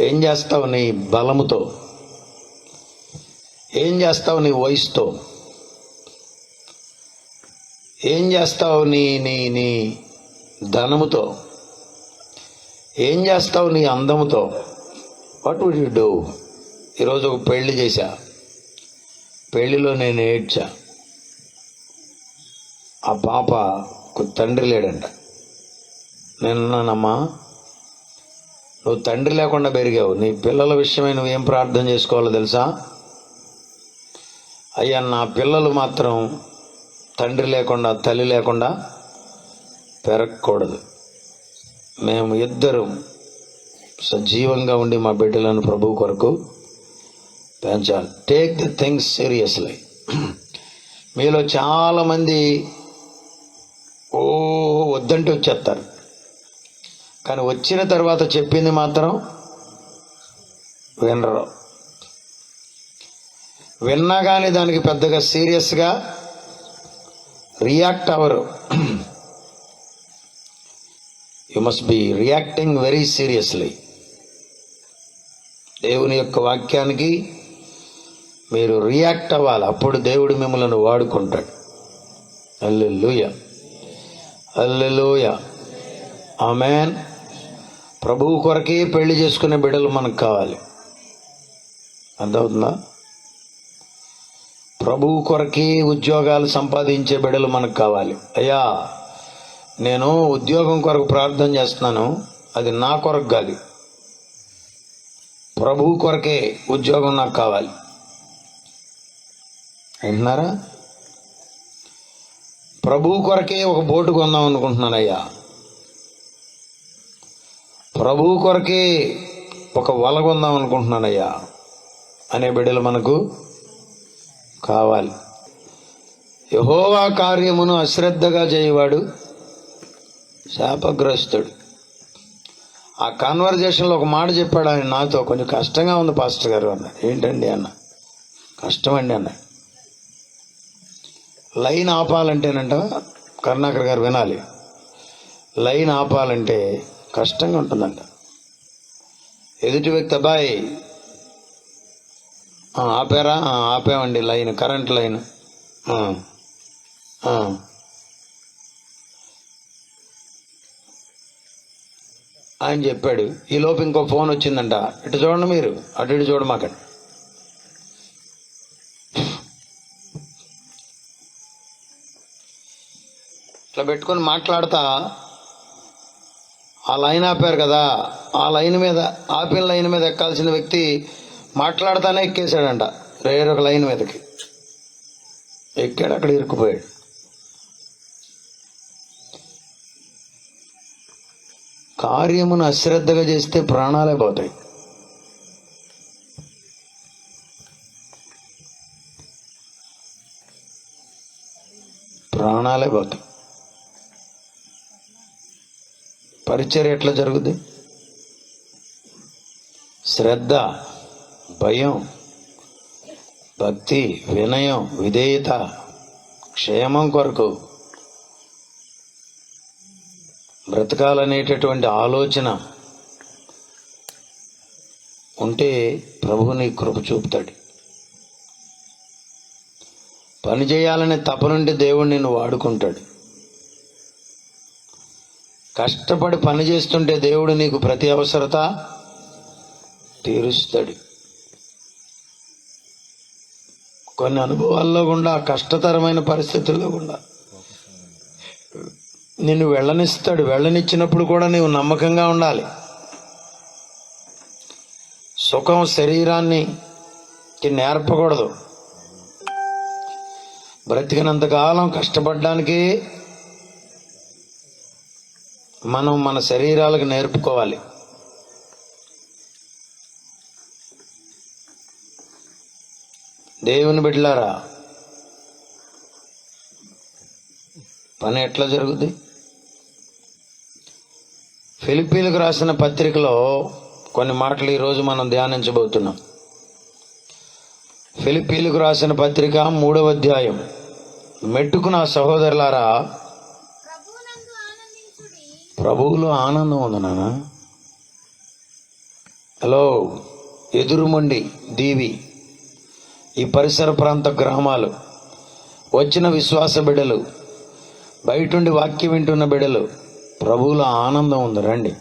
ఏం చేస్తావు నీ బలముతో? ఏం చేస్తావు నీ వయసుతో? ఏం చేస్తావు నీ నీ నీ ధనముతో? ఏం చేస్తావు నీ అందముతో? వాట్ వుడ్ యు డూ ఈరోజు ఒక పెళ్ళి చేశా. పెళ్ళిలో నేను ఏడ్చా. ఆ పాప తండ్రి లేడంట. నిన్ననమ్మా నువ్వు తండ్రి లేకుండా పెరిగావు. నీ పిల్లల విషయమై నువ్వేం ప్రార్థన చేసుకోవాలో తెలుసా? అయ్యా నా పిల్లలు మాత్రం తండ్రి లేకుండా తల్లి లేకుండా పెరగకూడదు. మేము ఇద్దరు సజీవంగా ఉండి మా బిడ్డలను ప్రభు కొరకు పెంచాలి. టేక్ ది థింగ్స్ సీరియస్లీ మీలో చాలామంది ఓ వద్దంటే వచ్చేస్తారు. కానీ వచ్చిన తర్వాత చెప్పింది మాత్రం వినరు. విన్నా కానీ దానికి పెద్దగా సీరియస్గా రియాక్ట్ అవ్వరు. You must be reacting very seriously దేవుని యొక్క వాక్యానికి మీరు రియాక్ట్ అవ్వాలి. అప్పుడు దేవుడు మిమ్మల్ని వాడుకుంటాడు. అల్లెలుయ అల్లెలుయ ఆమెన్ ప్రభువు కొరకే పెళ్ళి చేసుకునే బిడ్డలు మనకు కావాలి. అర్థమవుతుందా? ప్రభువు కొరకే ఉద్యోగాలు సంపాదించే బిడ్డలు మనకు కావాలి. అయ్యా నేను ఉద్యోగం కొరకు ప్రార్థన చేస్తున్నాను. అది నా కొరకు కాదు. ప్రభువు కొరకే ఉద్యోగం నాకు కావాలి. వింటున్నారా? ప్రభువు కొరకే ఒక బోటు కొందాం అనుకుంటున్నానయ్యా ప్రభువు కొరకే ఒక వల కొందాం అనుకుంటున్నానయ్యా అనే బిడ్డలు మనకు కావాలి. యహోవా కార్యమును అశ్రద్ధగా చేయవాడు శాపగ్రస్తుడు. ఆ కాన్వర్జేషన్లో ఒక మాట చెప్పాడు ఆయన నాతో. కొంచెం కష్టంగా ఉంది పాస్టర్ గారు అన్నాడు ఏంటండి అన్న? కష్టమండి అన్న. లైన్ ఆపాలంటేనంట కరుణాకర్ గారు వినాలి. లైన్ ఆపాలంటే కష్టంగా ఉంటుందంట. ఎదుటి వ్యక్తి అబ్బాయి ఆపారా? ఆపామండి లైన్ కరెంట్ లైన్. అని చెప్పాడు ఈ లోపు ఇంకో ఫోన్ వచ్చిందంట. ఇటు చూడండి మీరు అటు ఇటు చూడమాకండి ఇట్లా పెట్టుకొని మాట్లాడతా ఆ లైన్ ఆపారు కదా ఆ లైన్ మీద ఆపిన లైన్ మీద ఎక్కాల్సిన వ్యక్తి మాట్లాడతానే ఎక్కేశాడంట వేరొక లైన్ మీదకి. ఎక్కాడు అక్కడ ఇరుక్కుపోయాడు. కార్యమును అశ్రద్ధగా చేస్తే ప్రాణాలే పోతాయి. ప్రాణాలే పోతాయి. పరిచర్య ఎట్లా జరుగుద్ది? శ్రద్ధ భయం భక్తి వినయం విధేయత క్షేమం కొరకు బ్రతకాలనేటటువంటి ఆలోచన ఉంటే ప్రభువుని కృప చూపుతాడు. పని చేయాలనే తపనుండి దేవుడు నిన్ను వాడుకుంటాడు. కష్టపడి పని చేస్తుంటే దేవుడు నీకు ప్రతి అవసరత తీరుస్తాడు. కొన్ని అనుభవాల్లో గుండా కష్టతరమైన పరిస్థితుల్లో గుండా. నిన్ను వెళ్ళనిస్తాడు. వెళ్ళనిచ్చినప్పుడు కూడా నీవు నమ్మకంగా ఉండాలి. సుఖం శరీరాన్ని నేర్పకూడదు. బ్రతికినంతకాలం కష్టపడడానికి మనం మన శరీరాలకు నేర్పుకోవాలి. దేవుని బిడ్డలారా పని ఎట్లా జరుగుద్ది? ఫిలిపీలకు రాసిన పత్రికలో కొన్ని మాటలు ఈరోజు మనం ధ్యానించబోతున్నాం. ఫిలిపీలకు రాసిన పత్రిక మూడవ అధ్యాయం. మెట్టుకు నా సహోదరులారా ప్రభువులో ఆనందం ఉంది నాన్న హలో ఎదురుమండి దీవి ఈ పరిసర ప్రాంత గ్రామాలు వచ్చిన విశ్వాస బిడలు బయటుండి వాక్యం వింటున్న బిడలు ప్రభువుల ఆనందం ఉంది రండి.